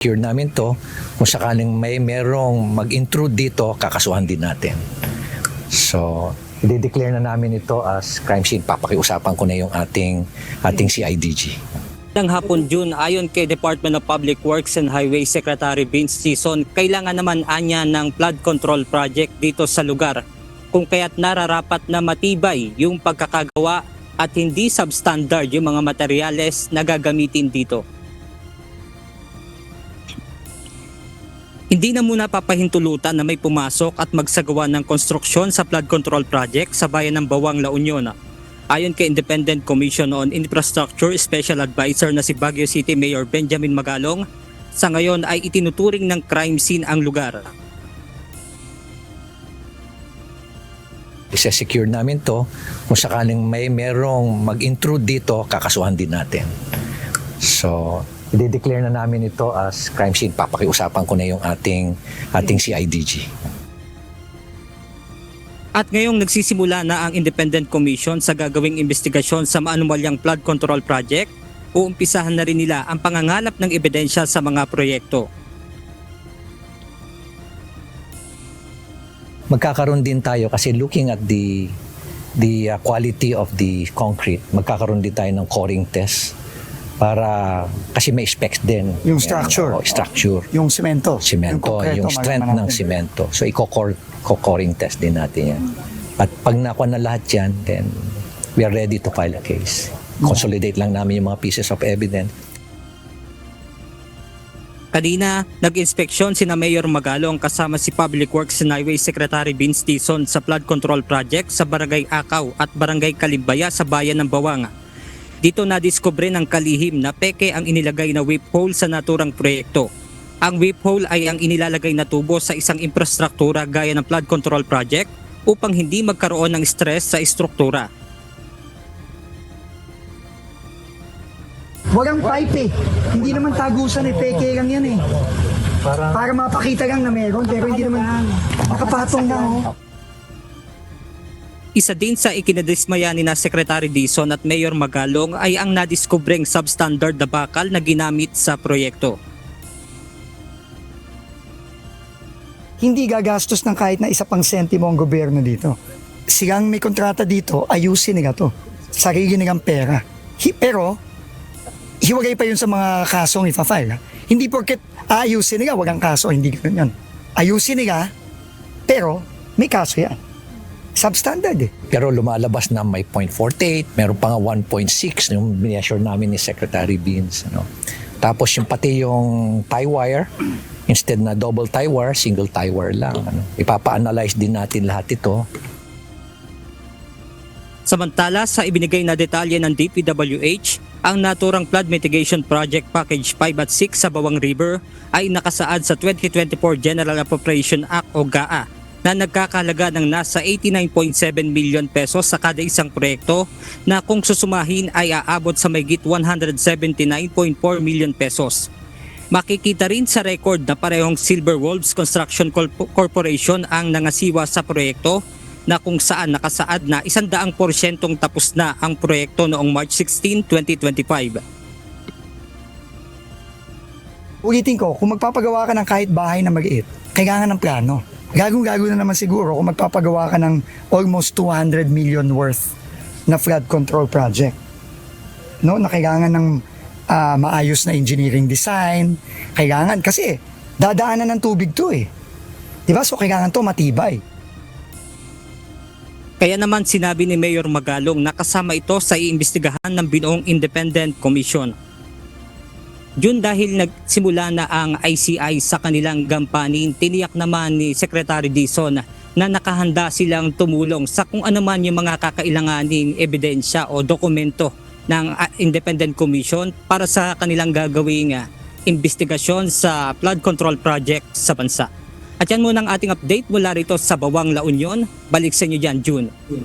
Secure namin to. Kung sakaling may merong mag-intrude dito, kakasuhan din natin. So, i-declare na namin ito as crime scene. Papakiusapan ko na yung ating, ating CIDG. ng hapon June ayon kay Department of Public Works and Highway Secretary Vince Sison, kailangan naman anya ng flood control project dito sa lugar kung kaya't nararapat na matibay yung pagkakagawa at hindi substandard yung mga materyales na gagamitin dito. Hindi na muna papahintulutan na may pumasok at magsagawa ng konstruksyon sa flood control project sa bayan ng Bawang La Union. Ayon kay Independent Commission on Infrastructure Special Advisor na si Baguio City Mayor Benjamin Magalong, sa ngayon ay itinuturing ng crime scene ang lugar. Isa-secure namin to. Kung sakaling may merong mag-intrude dito, kakasuhan din natin. So, i-declare na namin ito as crime scene. Papakiusapan ko na yung ating, ating CIDG. At ngayong nagsisimula na ang Independent Commission sa gagawing investigasyon sa maanumalyang flood control project, uumpisahan na rin nila ang pangangalap ng ebidensya sa mga proyekto. magkakaroon din tayo kasi looking at the the uh, quality of the concrete, magkakaroon din tayo ng coring test para kasi may specs din. Yung Yan, structure. oo, structure. Yung semento. Semento, konkreto, yung strength ng semento. So i-core coring test din natin yan. At pag nakuha na lahat yan, then we are ready to file a case. Consolidate lang namin yung mga pieces of evidence. Kanina, nag-inspeksyon sina Mayor Magalong kasama si Public Works and Highway Secretary Vince Tison sa flood control project sa Barangay Akaw at Barangay Kalimbaya sa bayan ng Bawang. Dito nadiskubre ng kalihim na peke ang inilagay na whip hole sa naturang proyekto. Ang whip hole ay ang inilalagay na tubo sa isang infrastruktura gaya ng flood control project upang hindi magkaroon ng stress sa istruktura. Walang pipe eh. Hindi naman tagusan eh. Peke lang yan eh. Para, mapakita lang na meron, pero hindi naman nakapatong na oh. Isa din sa ikinadismaya ni na Secretary Dison at Mayor Magalong ay ang nadiskubreng substandard na bakal na ginamit sa proyekto. Hindi gagastos ng kahit na isa pang sentimo ang gobyerno dito. Silang may kontrata dito, ayusin nila to. Sarili nilang pera. Pero, hiwagay pa yun sa mga kasong ipa-file. ha? Hindi porket aayusin nila, walang kaso, hindi ganun yun. Ayusin nila, pero may kaso yan. Substandard eh. Pero lumalabas na may 0.48, meron pa nga 1.6 yung measure namin ni Secretary Beans. Ano. Tapos yung pati yung tie wire, instead na double tie wire, single tie wire lang. Ano. Ipapa-analyze din natin lahat ito. Samantala sa ibinigay na detalye ng DPWH, ang naturang flood mitigation project package 5 at 6 sa Bawang River ay nakasaad sa 2024 General Appropriation Act o GAA na nagkakalaga ng nasa 89.7 million pesos sa kada isang proyekto na kung susumahin ay aabot sa mayigit 179.4 million pesos. Makikita rin sa record na parehong Silver Wolves Construction Corp- Corporation ang nangasiwa sa proyekto na kung saan nakasaad na 100% tapos na ang proyekto noong March 16, 2025. Ulitin ko, kung magpapagawa ka ng kahit bahay na maliit, kailangan ng plano. Gagong-gago na naman siguro kung magpapagawa ka ng almost 200 million worth na flood control project. No, na kailangan ng ah, maayos na engineering design, kailangan kasi dadaanan ng tubig to eh. 'Di ba? So kailangan to matibay. Kaya naman sinabi ni Mayor Magalong na kasama ito sa iimbestigahan ng binuong Independent Commission. Yun dahil nagsimula na ang ICI sa kanilang gampanin, tiniyak naman ni Secretary Dison na nakahanda silang tumulong sa kung ano man yung mga kakailanganing ebidensya o dokumento ng ah, Independent Commission para sa kanilang gagawing ah, investigasyon sa flood control project sa bansa. At yan muna ang ating update mula rito sa Bawang La Union. Balik sa inyo dyan, June.